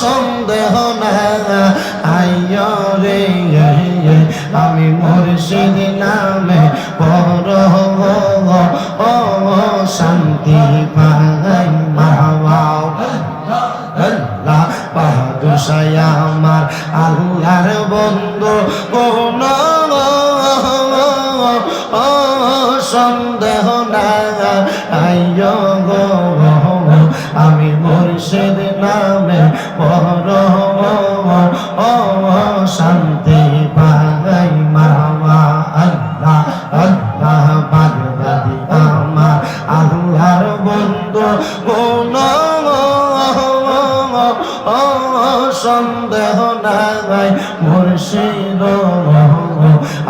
সন্দেহ না। আইয় রে আমি মুর্শিদ নামে পর ও শান্তি পাই মাওয়াও আমার, আল্লাহর বন্ধু কোন সন্দেহ না। আইয় গো। মুর্শিদ নামে পর ও শান্তি পাই মামা আল্লাহ আল্লাহ বাগদাদি আমার আল্লাহর বন্ধু কোন সন্দেহ নাই। মুর্শিদ,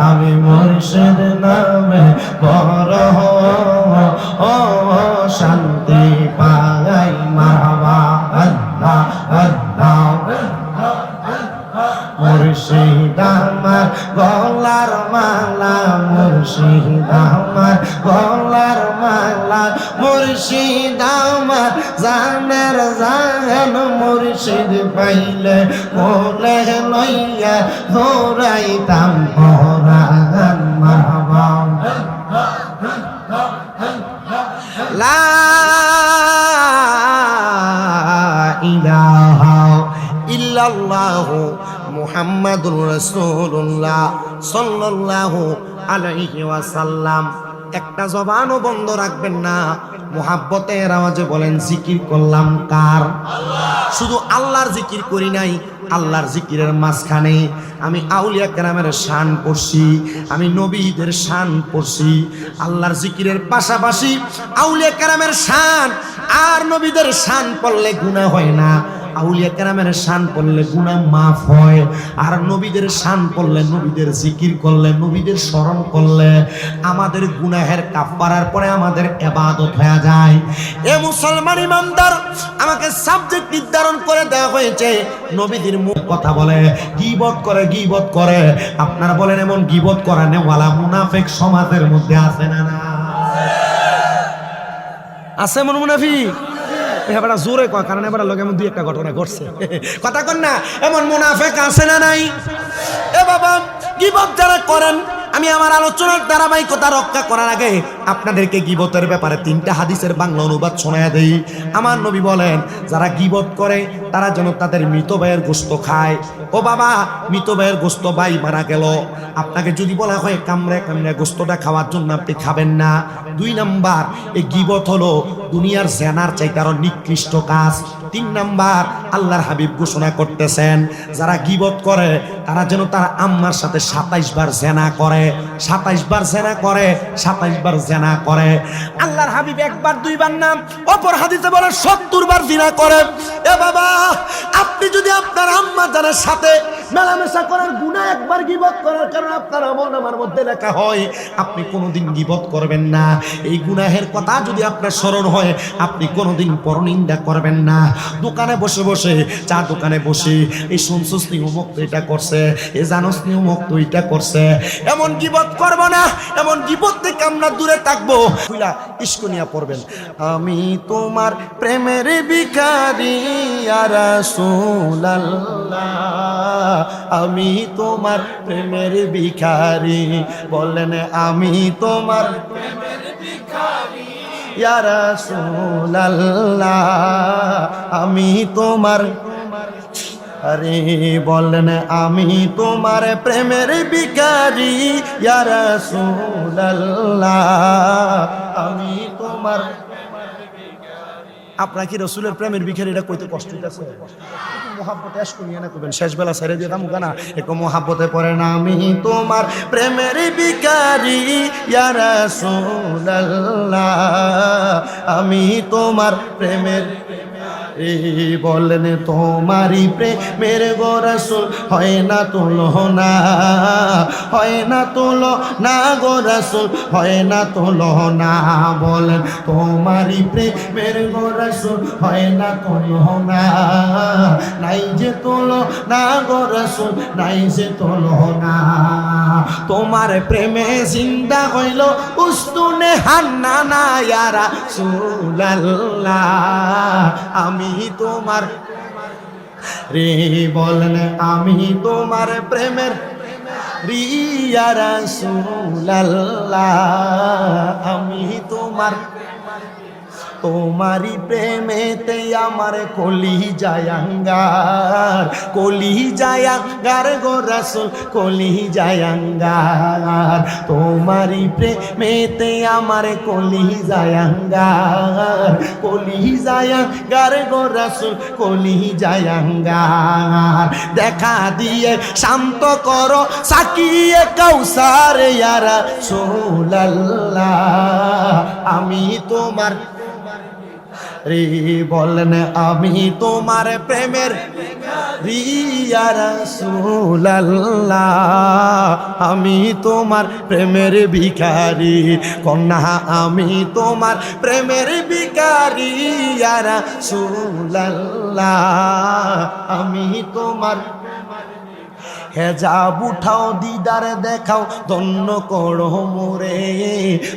আমি মুর্শিদ নামে মুর্শিদ আমার জানের জান মুর্শিদ পাইলে বলে লইয়া ধরাইতাম পরাণ মারবা লা ইলাহা ইল্লাল্লাহু মুহাম্মাদুর রাসূলুল্লাহ সাল্লাল্লাহু আলাইহি ওয়াসাল্লাম। একটা জবানও বন্ধ রাখবেন না। মোহাব্বতের আওয়াজে বলেন জিকির করলাম কার? শুধু আল্লাহর জিকির করি নাই আল্লাহর জিকিরের মাঝখানে আমি আউলিয়া কেরামের শান পড়ছি আমি নবীদের শান পড়ছি আল্লাহর জিকিরের পাশাপাশি আউলিয়া কেরামের শান আর নবীদের শান পড়লে গুনাহ হয় না। আউলিয়া কেরামের শান পড়লে গুনাহ মাফ হয়। আর নবীদের শান পড়লে, নবীদের জিকির করলে, নবীদের স্মরণ করলে আমাদের গুনাহের কাফারার পরে আমাদের এবাদত হয়ে যায়। এ মুসলমান ইমানদার, আমাকে সাবজেক্ট নির্ধারণ করে দেওয়া হয়েছে। নবীদের মুখ কথা বলে, গিবত করে গিবত করে। আপনারা বলেন, এমন গিবত করা নেওয়ালা মুনাফেক সমাজের মধ্যে আছে না না? আছে মন মুনাফিক? এবার জোরে কয়, কারণ এবার লোক এমন দুই একটা ঘটনা ঘটছে। কথা কন না, এমন মুনাফেক আছে না নাই? এ বাবা, গিবত যারা করেন, আমি আমার আলোচনার ধারাবাহিকতা রক্ষা করার আগে আপনাদেরকে গিবতের ব্যাপারে তিনটা হাদিসের বাংলা অনুবাদ শোনায় দেই। আমার নবী বলেন, যারা গিবত করে তারা যেন তাদের মৃত ভাইয়ের গোস্ত খায়। ও বাবা, মৃত ভাইয়ের গোস্ত ভাই মারা গেল। আপনাকে যদি বলা হয় কামড়ে কামড়ে গোস্তটা খাওয়ার জন্য আপনি খাবেন না। দুই নাম্বার, এই গিবত হলো দুনিয়ার জেনার চাইতে আরও নিকৃষ্ট কাজ। তিন নাম্বার, আল্লাহর হাবিব ঘোষণা করতেছেন, যারা গিবত করে, তারা যেন তার আম্মার সাথে সাতাইশ বার জেনা করে। সাতাইশ বার জেনা করে, সাতাইশ বার জেনা করে। আল্লাহর হাবিব একবার, দুইবার নাম অপর হাদিসে বলে সত্তর বার জিনা করে। এ বাবা আপনি যদি আপনার আম্মা জানার সাথে মেলামেশা করার গুণা একবার গিবত করার কারণে আপনার আমল আমার মধ্যে লেখা হয়, আপনি কোনোদিন গিবত করবেন না। এই গুনাহের কথা যদি আপনার স্মরণ হয়, আপনি কোনোদিন পরনিন্দা করবেন না। দোকানে বসে বসে, চা দোকানে বসে, এই শুনছস নি অমুক তো এটা করছে, এ জানোস নি অমুক তো এটা করছে। এমন গিবত করব না, এমন গিবত থেকে আমরা দূরে থাকব। খুইলা ইস্কুনিয়া পড়বেন। আমি তোমার প্রেমের ভিখারি ইয়া আমি তোমার প্রেমের ভিখারি। বলেন, আমি তোমার ইয়া রাসূলুল্লাহ, আমি তোমার আরে বলেন, আমি তোমার প্রেমের ভিখারি। ইয়া রাসূলুল্লাহ, আমি তোমার আপনার কি রসুলের প্রেমের বিখের এটা কইতে কষ্ট হইতেছে। মহাব্বত এস করিয়া না করবেন শেষ বেলা ছেড়ে দিয়ে দাম গানা। একটু মহাব্বতে পড়ে না আমি তোমার প্রেমের বিকারি ইয়ারা রাসূলুল্লাহ। আমি তোমার প্রেমের এই বলেন, তোমারই প্রেমের গোরসুল হয় না তুলো না, হয় না তুলো না গোরসুল, হয় না তুলো না। বলেন, তোমারই প্রেমের গোরসুল হয় না তুলো না, নাই যে তুলো না গোরসুল, নাই যে তুলো না। তোমার প্রেমে জিন্দা হইল উস্তুনে হান্না না ইয়ারা সুলাল্লাহ আমি তোমার। রে বলেন আমি তোমার প্রেমের রিয়া রাসূলুল্লাহ। আমি তোমার তোমারি প্রেমেতে আমার কলি জায়াঙ্গার কলি জায়াঙ্গার গো রাসুল কলি জায়াঙ্গার তোমারি প্রেমেতে আমার কলি জায়াঙ্গার কলি জায়াঙ্গার গো রাসুল কলি জায়াঙ্গার দেখা দিয়ে শান্ত করো, সাকিয়ে কৌসার ইয়ারা সোলাল্লাহ আমি তোমার রে বলেন আমি তোমার প্রেমের আমি তোমার প্রেমের ভিখারি। কন্যা, আমি তোমার প্রেমের ভিখারি ইয়া রাসূলুল্লাহ। আমি তোমার হেজাব উঠাও, দিদার দেখাও, ধন্য করো মোরে,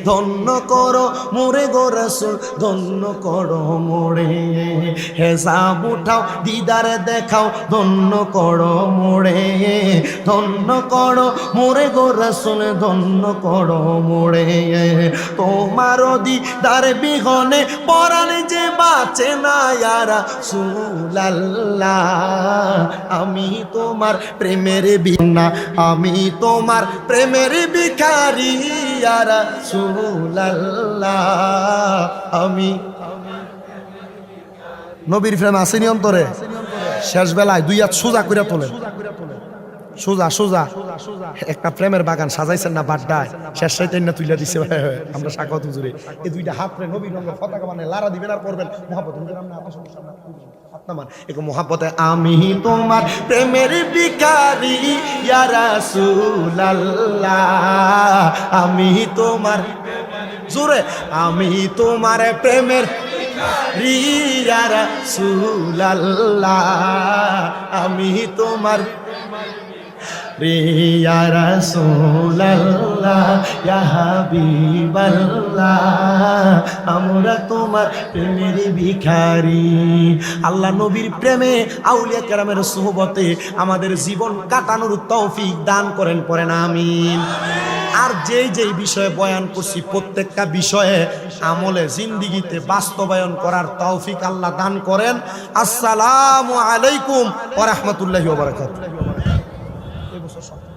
ধন্য করো মোরে গো রসুল, ধন্য করো মোরে। হেজাব উঠাও, দিদার দেখাও, ধন্য করো মোরে, ধন্য করো মোরে গো রসুল, ধন্য করো মোরে। তোমার দিদার বিহনে পরাণ যে বাঁচে না ইয়ারা, সুলাল্লাহ, আমি তোমার প্রেমের বিনা, আমি তোমার প্রেমের ভিখারি আর আমি নবীর প্রেম আসেনি অন্তরে? শেষ বেলায় দুই হাত সোজা করে তোলেন সোজা সোজা। একটা প্রেমের বাগান সাজাইছেন না বাড্ডায়? শেষ সাইতে না তুইলা দিছে আমরা সাকত হুজুরে। এই দুইটা হাত রে নবীর রঙের পতাকা মানে লারা দিবেন আর পড়বেন মহাপত আমি তোমার প্রেমের বিকারি ইয়া রাসূলুল্লাহ। আমি তোমার জোরে, আমি তোমার প্রেমের রিয়া রাসূলুল্লাহ। আমি তোমার রিয়া রাসূলুল্লাহ ইয়া আমরা তোমার প্রেমের ভিখারি। আল্লাহ নবীর প্রেমে আউলিয়া কেরামের সোহবতে আমাদের জীবন কাটানোর তৌফিক দান করেন, পড়েন, আমিন। আর যেই যেই বিষয়ে বয়ান করছি, প্রত্যেকটা বিষয়ে আমলে জিন্দিগিতে বাস্তবায়ন করার তৌফিক আল্লাহ দান করেন। আসসালামু আলাইকুম ওয়া রাহমাতুল্লাহি eso.